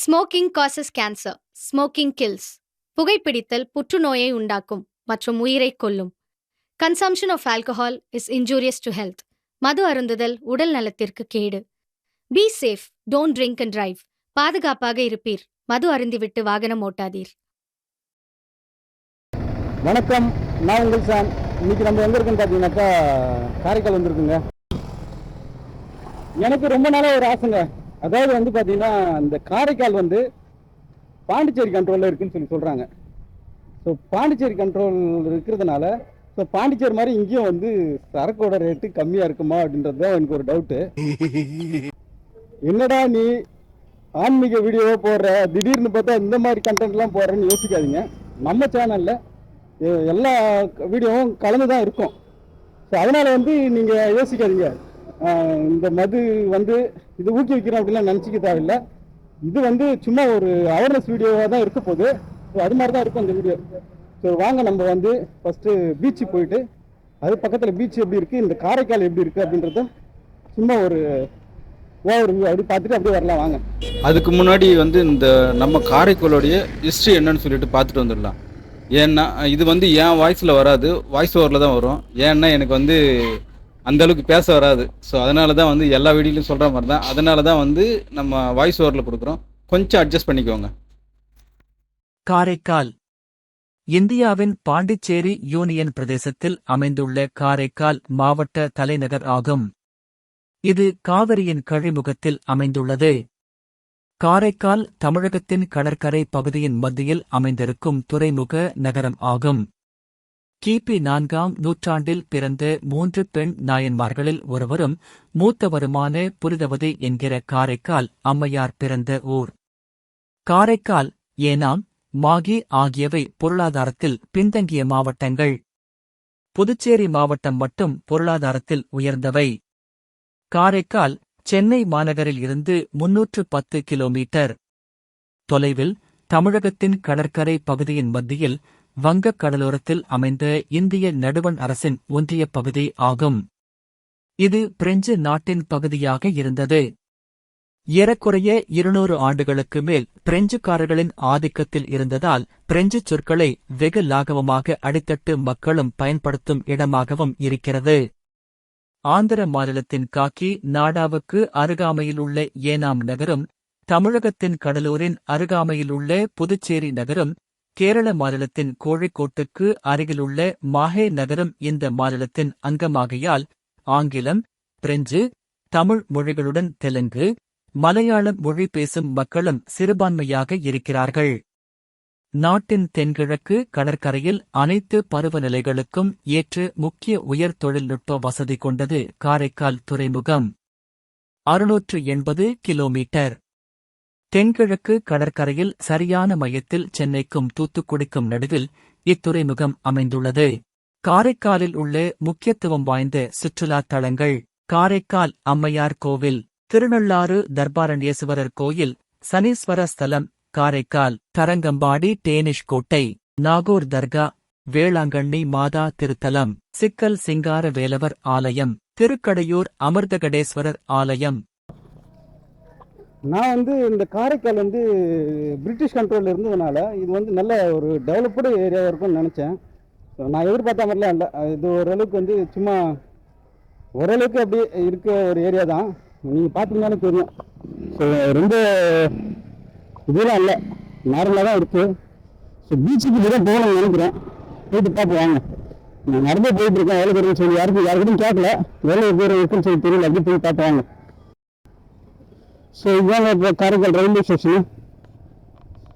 Smoking causes cancer smoking kills புகைப்பிடித்தல் புற்றுநோயை உண்டாக்கும் மற்றும் உயிரை கொல்லும். Consumption of alcohol is injurious to health மது அருந்துதல் உடல் நலத்திற்கு கேடு. Be safe don't drink and drive பாதுகாப்பாக இருப்பீர். மது அருந்திவிட்டு வாகனம் ஓட்டாதீர். வணக்கம். நான் உங்கள் சாம். இன்னைக்கு நம்ம எங்க பார்த்தீங்கன்னாக்கா காரைக்கால் வந்திருக்குங்க. எனக்கு ரொம்ப நாளாக ஒரு ஆசைங்க. அதாவது வந்து பார்த்தீங்கன்னா இந்த காரைக்கால் வந்து பாண்டிச்சேரி கண்ட்ரோலில் இருக்குன்னு சொல்லி சொல்கிறாங்க ஸோ பாண்டிச்சேரி கண்ட்ரோல் இருக்கிறதுனால ஸோ பாண்டிச்சேரி மாதிரி இங்கேயும் வந்து சரக்கோட ரேட்டு கம்மியாக இருக்குமா அப்படின்றது தான் எனக்கு ஒரு டவுட்டு என்னடா நீ ஆன்மீக வீடியோ போடுற? திடீர்னு பார்த்தா இந்த மாதிரி கண்டென்ட்லாம் போடுறேன்னு யோசிக்காதீங்க. நம்ம சேனலில் எல்லா வீடியோவும் கலந்து தான் இருக்கும். ஸோ அதனால் வந்து நீங்கள் யோசிக்காதீங்க. இந்த மது வந்து இது ஊக்குவிக்கிறோம் அப்படிலாம் நினச்சிக்க தேவையில்லை. இது வந்து சும்மா ஒரு அவேர்னஸ் வீடியோவாக தான் இருக்க போகுது. ஸோ அது மாதிரி தான் இருக்கும் அந்த வீடியோ ஸோ வாங்க நம்ம வந்து ஃபஸ்ட்டு பீச்சு போயிட்டு அது பக்கத்தில் பீச் எப்படி இருக்குது இந்த காரைக்கால் எப்படி இருக்குது அப்படின்றத சும்மா ஒரு ஓவர் வியூ அப்படி பார்த்துட்டு அப்படியே வரலாம் வாங்க. அதுக்கு முன்னாடி வந்து இந்த நம்ம காரைக்காலோடைய ஹிஸ்ட்ரி என்னன்னு சொல்லிட்டு பார்த்துட்டு வந்துடலாம். ஏன்னா இது வந்து என் வாய்ஸில் வராது வாய்ஸ் ஓவரில் தான் வரும். ஏன்னா எனக்கு வந்து அந்த அளவுக்கு பேச வராது. ஸோ அதனால தான் வந்து எல்லா வீடியோலையும் சொல்கிற மாதிரி தான் அதனால தான் வந்து நம்ம வாய்ஸ் ஓவரில் கொடுக்குறோம். கொஞ்சம் அட்ஜஸ்ட் பண்ணிக்கோங்க. காரைக்கால். இந்தியாவின் பாண்டிச்சேரி யூனியன் பிரதேசத்தில் அமைந்துள்ள காரைக்கால் மாவட்ட தலைநகர் ஆகும். இது காவிரியின் கழிமுகத்தில் அமைந்துள்ளது. காரைக்கால் தமிழகத்தின் கடற்கரை பகுதியின் மத்தியில் அமைந்திருக்கும் துறைமுக நகரம் ஆகும். கிபி நான்காம் நூற்றாண்டில் பிறந்த மூன்று பெண் நாயன்மார்களில் ஒருவரும் மூத்தவருமான புரிதவதி என்கிற காரைக்கால் அம்மையார் பிறந்த ஊர். காரைக்கால் ஏனாம் மாகி ஆகியவை பொருளாதாரத்தில் பின்தங்கிய மாவட்டங்கள். புதுச்சேரி மாவட்டம் மட்டும் பொருளாதாரத்தில் உயர்ந்தவை. காரைக்கால் சென்னை மாநகரில் இருந்து முன்னூற்று பத்து கிலோமீட்டர். தொலைவில் தமிழகத்தின் கடற்கரை பகுதியின் மத்தியில் வங்கக் கடலோரத்தில் அமைந்த இந்திய நடுவண் அரசின் ஒன்றிய பகுதி ஆகும். இது பிரெஞ்சு நாட்டின் பகுதியாக இருந்தது. ஏறக்குறைய இருநூறு ஆண்டுகளுக்கு மேல் பிரெஞ்சுக்காரர்களின் ஆதிக்கத்தில் இருந்ததால் பிரெஞ்சு சொற்களை வெகு லாகவமாக அடித்தட்டு மக்களும் பயன்படுத்தும் இடமாகவும் இருக்கிறது. ஆந்திர மாநிலத்தின் காக்கி நாடாவுக்கு அருகாமையிலுள்ள ஏனாம் நகரும் தமிழகத்தின் கடலூரின் அருகாமையிலுள்ள புதுச்சேரி நகரும் கேரள மாநிலத்தின் கோழிக்கோட்டுக்கு அருகிலுள்ள மாஹே நகரம் இந்த மாநிலத்தின் அங்கமாகையால் ஆங்கிலம் பிரெஞ்சு தமிழ் மொழிகளுடன் தெலுங்கு மலையாளம் மொழி பேசும் மக்களும் சிறுபான்மையாக இருக்கிறார்கள். நாட்டின் தென்கிழக்கு கடற்கரையில் அனைத்து பருவநிலைகளுக்கும் ஏற்று முக்கிய உயர் தொழில்நுட்ப வசதி கொண்டது காரைக்கால் துறைமுகம். அறுநூற்று எண்பது கிலோமீட்டர். தென்கிழக்கு கடற்கரையில் சரியான மையத்தில் சென்னைக்கும் தூத்துக்குடிக்கும் நடுவில் இத்துறைமுகம் அமைந்துள்ளது. காரைக்காலில் உள்ள முக்கியத்துவம் வாய்ந்த சுற்றுலாத் தலங்கள் காரைக்கால் அம்மையார் கோவில் திருநள்ளாறு தர்பாரண்யேஸ்வரர் கோயில் சனீஸ்வர ஸ்தலம் காரைக்கால் தரங்கம்பாடி டேனிஷ் கோட்டை நாகூர் தர்கா வேளாங்கண்ணி மாதா திருத்தலம் சிக்கல் சிங்கார வேலவர் ஆலயம் திருக்கடையூர் அமிர்தகடேஸ்வரர் ஆலயம் நான் வந்து இந்த காரைக்கால் வந்து பிரிட்டிஷ் கண்ட்ரோலில் இருந்ததுனால இது வந்து நல்ல ஒரு டெவலப்டு ஏரியாவாக இருக்கும்னு நினச்சேன். ஸோ நான் எதிர்பார்த்த மாதிரிலாம் இல்லை. இது ஓரளவுக்கு வந்து சும்மா ஓரளவுக்கு அப்படி இருக்க ஒரு ஏரியா தான். நீங்கள் பார்த்தீங்கன்னாலும் தெரியும். ஸோ ரொம்ப இதெல்லாம் இல்லை. நார்மலாக தான் இருக்குது ஸோ பீச்சுக்கு தான் போகணும்னு நினைக்கிறேன். போயிட்டு பார்த்து வாங்க. நான் நடந்தே போயிட்டு இருக்கேன் எவ்வளோ பேருன்னு சொல்லி யாருக்கும் யாருக்கிட்டும் கேட்கல. வேலை பேர் இருக்குன்னு சொல்லி தெரியல. அப்படி போய் பார்த்து வாங்க. ஸோ இதுதான் இப்போ காரைக்கால் ரயில்வே ஸ்டேஷனு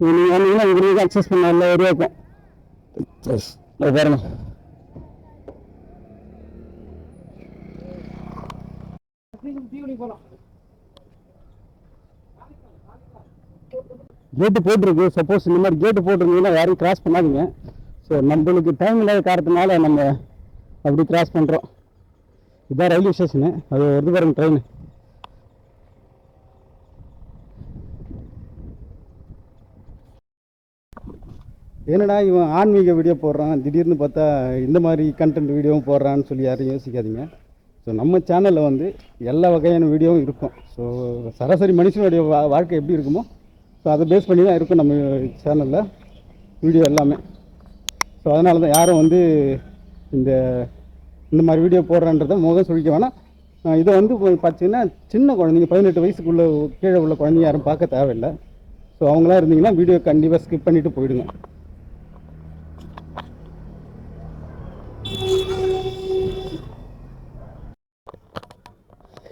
நீங்கள் வந்தீங்கன்னா இங்கிருந்து அக்சஸ் பண்ண எல்லா ஏரியாவுக்கும் பாருங்க. கேட்டு போட்டிருக்கு. சப்போஸ் இந்த மாதிரி கேட்டு போட்டிருந்தீங்கன்னா யாரையும் கிராஸ் பண்ணாதீங்க. ஸோ நம்மளுக்கு டைம் இல்லாத காரணத்தினால நம்ம அப்படி கிராஸ் பண்ணுறோம் இதுதான் ரயில்வே ஸ்டேஷனு அது வருது பாருங்க ட்ரெயின் என்னடா இவன் ஆன்மீக வீடியோ போடுறான் திடீர்னு பார்த்தா இந்த மாதிரி கண்டென்ட் வீடியோவும் போடுறான்னு சொல்லி யாரும் யோசிக்காதீங்க. ஸோ நம்ம சேனலில் வந்து எல்லா வகையான வீடியோவும் இருக்கும். ஸோ சராசரி மனுஷனுடைய வா வாழ்க்கை எப்படி இருக்குமோ ஸோ அதை பேஸ் பண்ணி தான் இருக்கும் நம்ம சேனலில் வீடியோ எல்லாமே. ஸோ அதனால தான் யாரும் வந்து இந்த இந்த மாதிரி வீடியோ போடுறன்றதை முகம் சொல்லிக்க வேணாம். இதை வந்து பார்த்தீங்கன்னா சின்ன குழந்தைங்க பதினெட்டு வயசுக்குள்ளே கீழே உள்ள குழந்தைங்க யாரும் பார்க்க தேவையில்லை. ஸோ அவங்களாம் இருந்தீங்கன்னா வீடியோ கண்டிப்பாக ஸ்கிப் பண்ணிவிட்டு போயிடுங்க.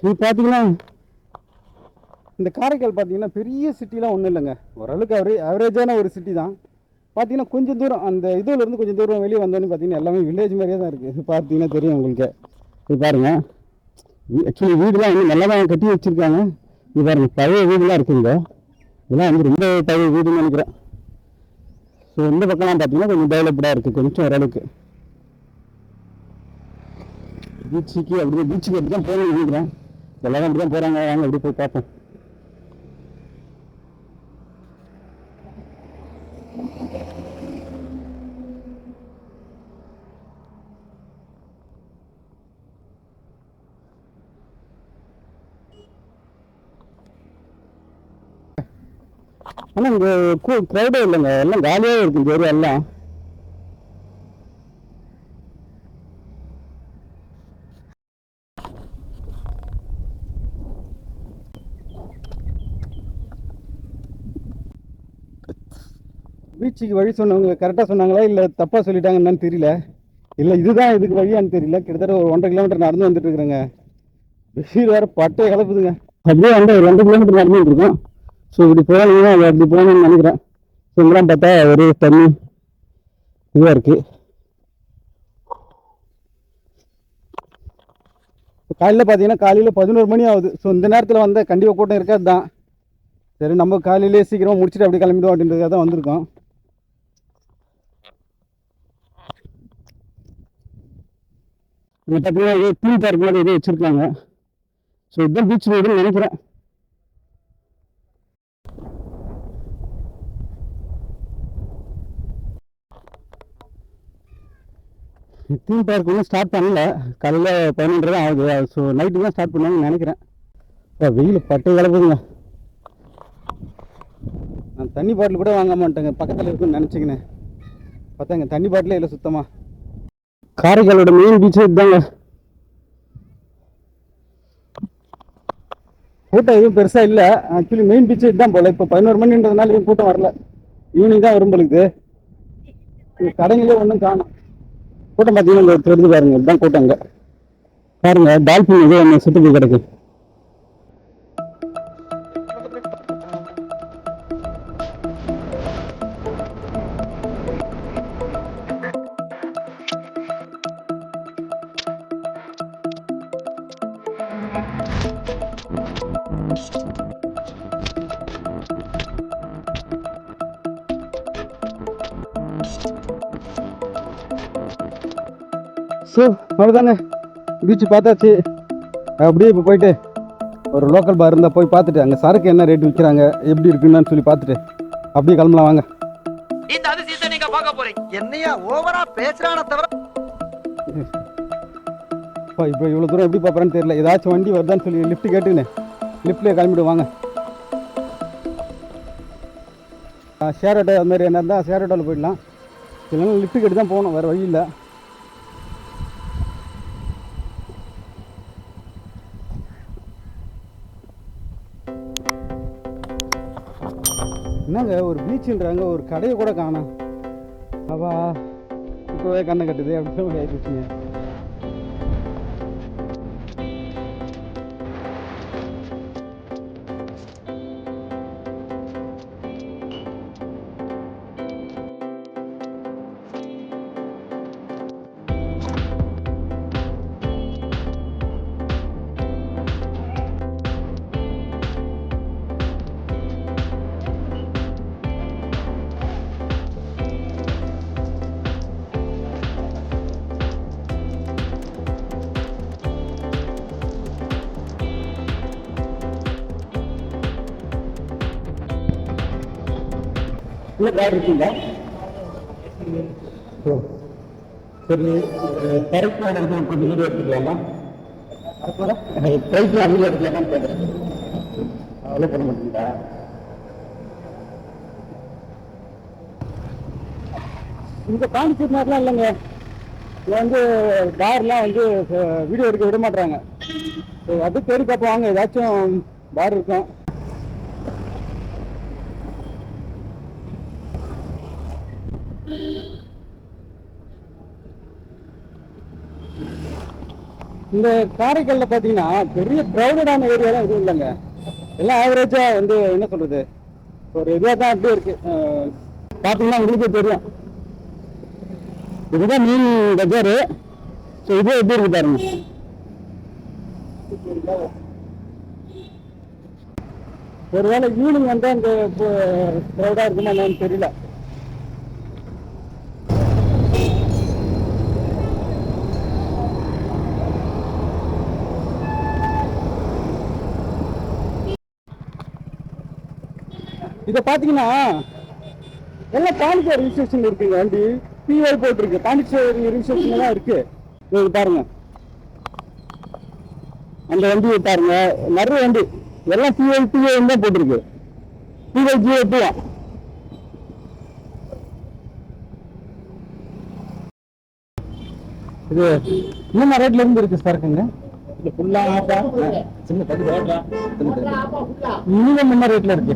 இது பார்த்தீங்கன்னா இந்த காரைக்கால் பார்த்தீங்கன்னா பெரிய சிட்டிலாம் ஒன்றும் இல்லைங்க. ஓரளவுக்கு அவரே ஆவரேஜான ஒரு சிட்டி தான். பார்த்தீங்கன்னா கொஞ்சம் தூரம் அந்த இதுலேருந்து கொஞ்சம் தூரம் வெளியே வந்தோன்னு பார்த்தீங்கன்னா எல்லாமே வில்லேஜ் மாதிரியே தான் இருக்குது இது பார்த்தீங்கன்னா தெரியும் உங்களுக்கு. இது பாருங்கள் ஆக்சுவலி வீடுலாம் வந்து நல்லா தான் கட்டி வச்சுருக்காங்க. இது பாருங்கள் பழைய வீடுலாம் இருக்குங்க இதெல்லாம் வந்து ரொம்ப பழைய வீடுன்னு நினைக்கிறேன். ஸோ இந்த பக்கம்லாம் பார்த்தீங்கன்னா கொஞ்சம் டெவலப்டாக இருக்குது கொஞ்சம் ஓரளவுக்கு. பீச்சுக்கு அப்படியே பீச்சுக்கு அப்படி தான் போகணும்னு நினைக்கிறேன். எல்லாரும் அப்படி தான் போகிறாங்க வாங்க அப்படி போய் பார்ப்போம்? ஆனால் இங்கே க்ரௌடே இல்லைங்க. எல்லாம் காலியாகவே இருக்கு இந்த ஏரியா எல்லாம். பீச்சுக்கு வழி சொன்னவங்க கரெக்டாக சொன்னாங்களா இல்லை தப்பாக சொல்லிட்டாங்கன்னு தெரியல? இல்லை இதுதான் இதுக்கு வழியான்னு தெரியல. கிட்டத்தட்ட ஒரு ஒன்றரை கிலோமீட்டர் நடந்து வந்துட்டு இருக்கிறேங்க வெயில் வேறு பட்டை கலப்புதுங்க அப்படியே வந்து ஒரு ரெண்டு கிலோமீட்டர் நடந்து இருக்கோம் ஸோ இப்படி போகணும்னா அது அப்படி போகணும்னு நினைக்கிறேன். ஸோ இங்கெல்லாம் பார்த்தா ஒரே தண்ணி இதுவாக இருக்குது காலையில் பார்த்தீங்கன்னா காலையில் பதினோரு மணி ஆகுது. ஸோ இந்த நேரத்தில் வந்தால் கண்டிப்பாக கூட்டம் இருக்காது தான் சரி நம்ம காலையிலே சீக்கிரமாக முடிச்சுட்டு அப்படி கிளம்பிடுவோம் அப்படின்றதுக்காக தான் வந்திருக்கோம். இங்கே பார்த்தீங்கன்னா ஏதோ தீம் பார்க் மாதிரி ஏதோ வச்சுருக்காங்க. ஸோ இதுதான் பீச் ரோடுன்னு நினைக்கிறேன். தீம் பார்க் ஒன்றும் ஸ்டார்ட் பண்ணல. காலையில் பதினொன்றரை தான் ஆகுது. ஸோ நைட்டு தான் ஸ்டார்ட் பண்ணுவாங்கன்னு நினைக்கிறேன். இப்போ வெயில் பட்டு கிளப்புதுங்க நான் தண்ணி பாட்டில் கூட வாங்க மாட்டேங்க. பக்கத்தில் இருக்குன்னு நினச்சிக்கினேன். பார்த்தா இங்கே தண்ணி பாட்டிலே இல்லை சுத்தமாக காரைக்காலோட மெயின் பீச்சே இதுதாங்க. கூட்டம் எதுவும் பெருசாக இல்லை. ஆக்சுவலி மெயின் பீச் இதுதான் போல. இப்போ பதினோரு மணின்றதுனால எதுவும் கூட்டம் வரல. ஈவினிங் தான் வரும் பொழுது கடைங்களே ஒன்றும் காணும். கூட்டம் பார்த்தீங்கன்னா தெரிஞ்சு பாருங்க. இதுதான் கூட்டம் இங்கே பாருங்க டால்பின் ஏதோ ஒன்று சுற்றி போய் கிடக்கு. ஸோ அவ்வளோதாங்க பீச் பார்த்தாச்சு. அப்படியே இப்போ போயிட்டு ஒரு லோக்கல் பார் இருந்தால் போய் பார்த்துட்டு அங்கே சரக்கு என்ன ரேட் விற்கிறாங்க எப்படி இருக்குன்னு சொல்லி பார்த்துட்டு அப்படியே கிளம்பலாம் வாங்க. இந்த அதிசயத்தை நீங்க பார்க்க போறீங்க. என்னையா ஓவரா பேசுறான தவிர இப்போ இப்போ இவ்வளோ தூரம் எப்படி பார்க்குறேன்னு தெரியல. ஏதாச்சும் வண்டி வருதான்னு சொல்லி லிஃப்ட் கேட்டுன்னு லிஃப்ட்லேயே கிளம்பிடுவாங்க ஷேர் ஆட்டோ அது மாதிரி என்ன இருந்தால் ஷேர் ஆட்டோவில் போயிடலாம். இல்லைன்னா லிஃப்ட் கேட்டு தான் போகணும் வேறு வழி இல்லை. என்னங்க ஒரு பீச்சுன்றாங்க ஒரு கடையை கூட காணோம். அப்பா இப்போவே கண்ணை கட்டுது அப்படின்னு ஆயிடுச்சுங்க. உள்ள கார்டு இருக்குங்களா சரி கரெக்டாக எடுத்து கொஞ்சம் வீடியோ எடுத்துக்கலாமா? ப்ரைஸ் வீடியோ எடுத்துக்கலாமான்னு கேட்குறேன் அவ்வளோ பண்ண மாட்டீங்களா? இங்கே பாண்டிச்சேரி மாதிரிலாம் இல்லைங்க. இது வந்து பார்லாம் வந்து வீடியோ எடுக்க விட மாட்டுறாங்க அது தேடி பார்ப்போம் வாங்க ஏதாச்சும் பார் இருக்கும். இந்த காரைக்கல்ல பார்த்தீங்கன்னா பெரிய க்ரௌடடான ஏரியாலாம் எதுவும் இல்லைங்க. எல்லாம் ஆவரேஜா வந்து என்ன சொல்றது? ஒரு இதுவாக தான் அப்படியே இருக்கு. பார்த்தீங்கன்னா உங்களுக்கே தெரியும். இதுதான் மீன் பஜாரு ஸோ இது எப்படி இருக்கு பாருங்க. ஒருவேளை ஈவினிங் வந்து இந்த க்ரௌடாக இருக்குமா என்னன்னு தெரியல. இதை பார்த்தீங்கன்னா எல்லாம் பாண்டிச்சேரி ரிஜிஸ்ட்ரேஷன் இருக்குங்க வண்டி? பிஐ போட்டிருக்கு. பாண்டிச்சேரி ரிஜிஸ்ட்ரேஷன் தான் இருக்கு. இது பாருங்க. அந்த வண்டி பாருங்க. நிறைய வண்டி. எல்லாம் பிஐ பிஐ தான் போட்டிருக்கு. பிஐ ஜிஓ டூ இது இன்னும் ரேட்ல இருந்து இருக்கு சரக்குங்க ஃபுல்லா ஆஃபா சின்ன பத்து மினிமம் என்ன ரேட்ல இருக்கு.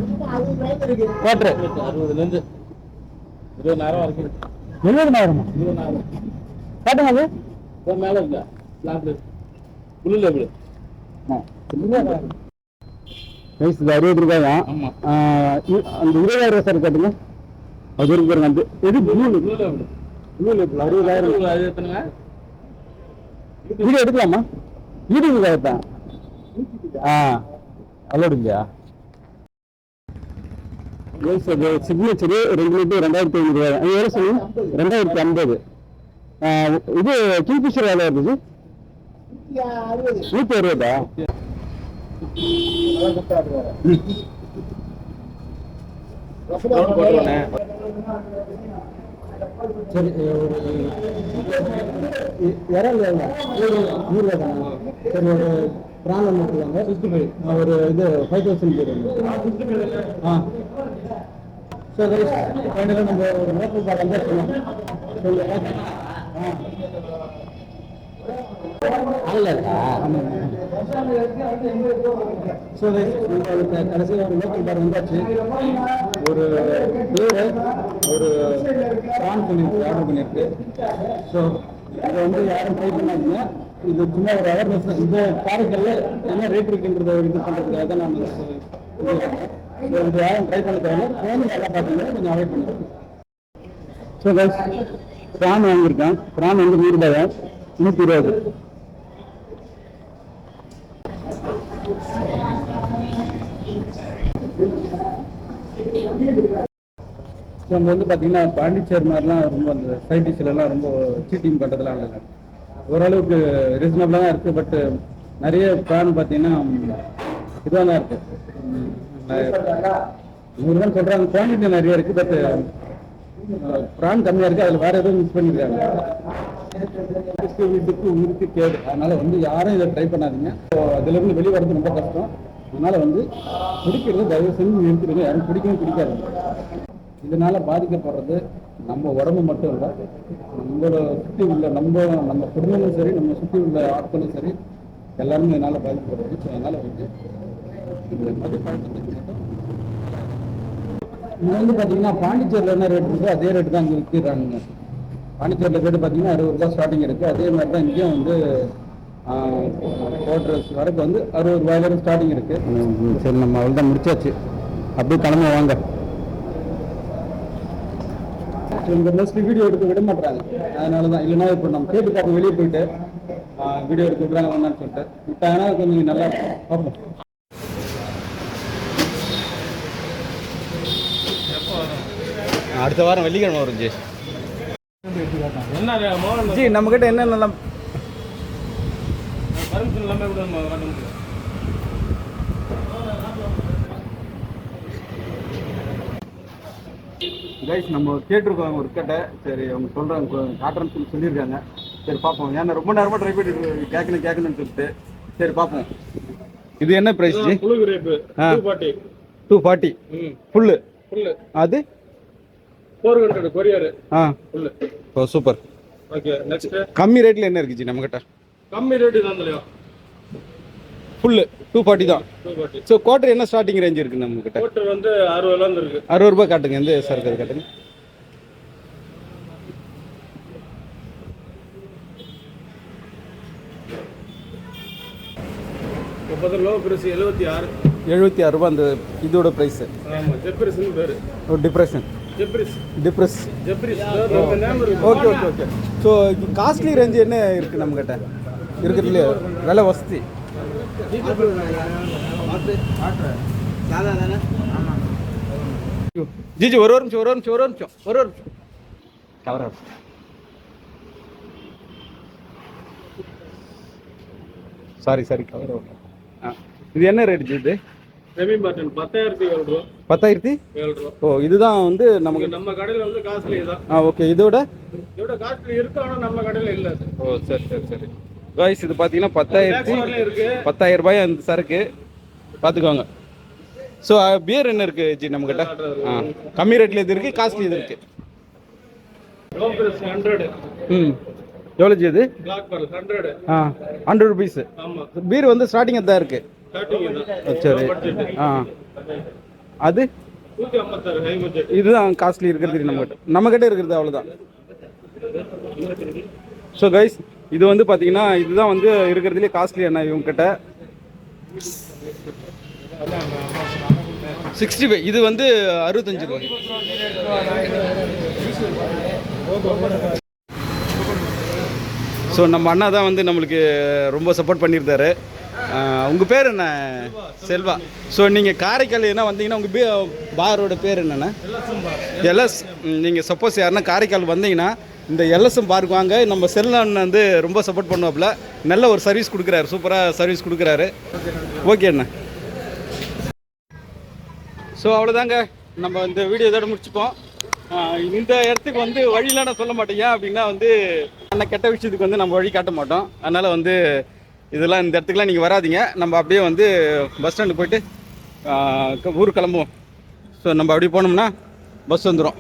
ஓட்டர் அறுபதுல இருந்து இருபதாயிரம் வரைக்கும் எழுபதாயிரமா? இருபதாயிரம். காட்டுங்க அது. மேல இல்ல பிளாக்ல புல்லு ரைஸ் இது அறுபது ரூபாயா? இ- அந்த இருபதாயிரம் சார் காட்டுங்க. அது இருக்கு எது ப்ளூ ப்ளூ லேபிள் அறுபதாயிரம். வீடியோ எடுக்கலாமா? வீடியோ தான் ஆ அலோடு இல்லையா சிக்னேச்சரு ரெண்டு லிட்டர் ரெண்டாயிரத்தி ஐநூறு ரூபாய். அது எவ்வளோ சொல்லுங்க ரெண்டாயிரத்தி ஐம்பது. இது கிங்ஃபிஷர் எவ்வளோ இருந்துச்சு நூற்றி அறுபதா? போட்டுருவானே சரி இறல் எவ்வளோ நூறு ரூபா தானா. சரி ஒரு பிரான் ஒன்று எடுத்துக்கோங்க ஃபைவ். ஒரு இது ஃபைவ் தௌசண்ட் போடுங்க ஆ ஸோ ரைஸ் ஃபைனலாக நம்ம ஒரு லோக்கல் பாட் வந்து சொல்லலாம் ஸோ கடைசியில் ஒரு லோக்கல் பார் வந்தாச்சு. ஒரு பேரு ஒரு ப்ரான் பண்ணியிருக்கு ஆர்டர் பண்ணியிருக்கு. ஸோ இதை வந்து யாரும் ட்ரை பண்ணாதீங்க. இது சும்மா ஒரு அவேர்னஸ் இந்த காரைக்கல்ல என்ன ரேட் இருக்குன்றத இது பண்ணுறதுக்காக தான் நான் இது இது யாரும் ட்ரை பண்ண தேவையில்ல. ஃபோன் நல்லா பார்த்தீங்கன்னா கொஞ்சம் அவாய்ட் பண்ணுங்க. ஸோ கைஸ் ப்ரான் வாங்கியிருக்கேன். ப்ரான் வந்து நூறு ரூபாயா? நூற்றி இருபது. நம்ம வந்து பார்த்தீங்கன்னா பாண்டிச்சேரி மாதிரிலாம் ரொம்ப அந்த சைட் ரொம்ப சீட்டிங் பண்ணுறதுலாம் இல்லை. ஓரளவுக்கு ரீசனபிளாக தான் இருக்குது பட் நிறைய பிளான் பார்த்தீங்கன்னா இதுவாக தான் இருக்குது நூறுரூவான்னு சொல்கிறாங்க குவான்டிட்டி நிறைய இருக்குது பட் ப்ரான் கம்மியாக இருக்குது அதில் வேறு எதுவும் மிஸ் பண்ணியிருக்காங்க வீட்டுக்கு கேடு. அதனால வந்து யாரும் இதை ட்ரை பண்ணாதீங்க. ஸோ அதுலேருந்து வெளியே வரது ரொம்ப கஷ்டம். அதனால வந்து பிடிக்கிறது தயவு செஞ்சு நிறுத்திடுங்க. யாரும் பிடிக்கவும் பிடிக்காது இதனால பாதிக்கப்படுறது நம்ம உடம்பு மட்டும் இல்லை நம்மளோட சுற்றி உள்ள நம்ம நம்ம குடும்பமும் சரி நம்ம சுற்றி உள்ள ஆட்களும் சரி எல்லாருமே இதனால பாதிக்கப்படுறது. ஸோ அதனால வந்து இந்த மது மட்டும் வந்து பார்த்தீங்கன்னா பாண்டிச்சேரியில் என்ன ரேட் இருக்கோ அதே ரேட்டு தான் இங்கே விற்கிறாங்க. பாண்டிச்சேரியில் ரேட்டு பார்த்தீங்கன்னா அறுபது ரூபா ஸ்டார்டிங் இருக்குது அதே மாதிரி தான் இங்கேயும் வந்து கோட்ரஸ் வரைக்கும் வந்து அறுபது ரூபாயிலிருந்து ஸ்டார்டிங் இருக்குது சரி நம்ம அவள் தான் முடிச்சாச்சு. அப்படியே கிளம்ப வாங்க. மோஸ்ட்லி வீடியோ எடுக்க விட மாட்டாங்க அதனால தான் இல்லைன்னா இப்போ நம்ம கேட்டு பார்ப்போம் வெளியே போயிட்டு வீடியோ எடுக்க விடுறாங்க வேணாம்னு சொல்லிட்டு. விட்டாங்கன்னா கொஞ்சம் நல்லா இருக்கும். பார்ப்போம். அடுத்த வாரம் வெள்ளிக்கிழமை வரும் ஜி. என்ன ஜி நம்ம கிட்ட என்னென்னலாம் பர்மிஷன் எல்லாமே கூட நம்ம காட்ட முடியும் கைஸ் நம்ம கேட்டிருக்கோம் ஒரு கிட்ட சரி அவங்க சொல்றாங்க காட்டுறேன்னு சொல்லி சொல்லியிருக்காங்க. சரி பார்ப்போம். ஏன்னா ரொம்ப நேரமா ட்ரை பண்ணி கேட்கணும் கேட்கணும்னு சொல்லிட்டு. சரி பார்ப்போம். இது என்ன price ji. Two forty two forty ம். ஃபுல்லு புல்லு அது? ஃபோர் ஹண்ட்ரட் கொரியர் ஆ. ஃபுல்லு ஓ சூப்பர் ஓகே நெக்ஸ்ட் கம்மி ரேட்டில் என்ன இருக்குச்சு நம்மக்கிட்ட கம்மி ரேட்டு தான் இல்லையா? ஃபுல்லு டூ ஃபார்ட்டி தான். ஸோ குவார்டர் என்ன ஸ்டார்டிங் ரேஞ்ச் இருக்குது நம்மக்கிட்ட கோட்டர் வந்து அறுபதுலேருந்து இருக்கு. அறுபது ரூபாய் காட்டுங்க எந்த சரக்கு அது காட்டுங்க. ரூபா எழுபத்தி ஆறு. எழுபத்தி ஆறு ரூபாய் அந்த இதோட ப்ரைஸு ஜெப்ரிஸ்னு பேர். ஒரு டிப்ரெஷன் ஜெப்ரிஸ் டிப்ரெஸ் ஜெப்ரிஸ் நம்ம இருக்கு okay okay okay so costly range என்ன இருக்குது நம்மக்கிட்ட இருக்குது இல்லையா விலை வசதி. ஜிஜி ஒரு ஒரு நிமிஷம் ஒரு ஒரு நிமிஷம் ஒரு நிமிஷம் ஒரு ஒரு நிமிஷம். கவரா. சாரி சாரி கவரா. இது என்ன ரேட் ஜி இது ரெமி மார்டன் பத்தாயிரத்தி ஏழு ரூபா பத்தாயிரத்தி ஏழு ரூபா ஓ இதுதான் வந்து நமக்கு நம்ம கடையில் வந்து காஸ்ட்லி தான். ஆ ஓகே இதோட இதோட காஸ்ட்லி இருக்கு ஆனால் நம்ம கடையில் இல்லை ஓ சரி சரி சரி. காய்ஸ் இது பார்த்தீங்கன்னா பத்தாயிரத்தி பத்தாயிரம் ரூபாய் அந்த சரக்கு பார்த்துக்கோங்க ஸோ பியர் என்ன இருக்கு ஜி நம்மக்கிட்ட ஆ கம்மி ரேட்டில் இது இருக்கு காஸ்ட்லி இது இருக்கு. ம். எவ்வளோ ஜி இது? ஆ ஹண்ட்ரட் ருபீஸ் பீர் வந்து ஸ்டார்டிங் தான் இருக்கு. சரி. ஆ. அது? இதுதான் காஸ்ட்லி இருக்கிறது நம்மகிட்ட. நம்மகிட்ட இருக்கிறது அவ்வளோதான் ஸோ கைஸ் இது வந்து பார்த்தீங்கன்னா இதுதான் வந்து இருக்கிறதுலே காஸ்ட்லி அண்ணா இவங்க கிட்ட சிக்ஸ்டி ஃபைவ் இது வந்து அறுபத்தஞ்சு ரூபாய். ஸோ நம்ம அண்ணா தான் வந்து நம்மளுக்கு ரொம்ப சப்போர்ட் பண்ணியிருந்தாரு. உங்கள் பேர் என்ன? செல்வா. ஸோ நீங்கள் காரைக்கால் என்ன வந்தீங்கன்னா உங்கள் பே பாரோட பேர் என்னென்ன எல்எஸ். நீங்கள் சப்போஸ் யாருன்னா காரைக்கால் வந்தீங்கன்னா இந்த எல்எஸ்எம் பார்க் வாங்க. நம்ம செல்லான் வந்து ரொம்ப சப்போர்ட் பண்ணுவாப்புல. நல்ல ஒரு சர்வீஸ் கொடுக்குறாரு. சூப்பராக சர்வீஸ் கொடுக்குறாரு. ஓகே அண்ணா. ஸோ அவ்வளோதாங்க நம்ம இந்த வீடியோ இதோட முடிச்சுப்போம். இந்த இடத்துக்கு வந்து வழியெலாம் நான் சொல்ல மாட்டேங்க. அப்படின்னா வந்து அண்ணன் கெட்ட விஷயத்துக்கு வந்து நம்ம வழி காட்ட மாட்டோம். அதனால் வந்து இதெல்லாம் இந்த இடத்துக்குலாம் நீங்கள் வராதீங்க. நம்ம அப்படியே வந்து பஸ் ஸ்டாண்டு போயிட்டு ஊர் கிளம்புவோம். ஸோ நம்ம அப்படியே போனோம்னா பஸ் வந்துடும்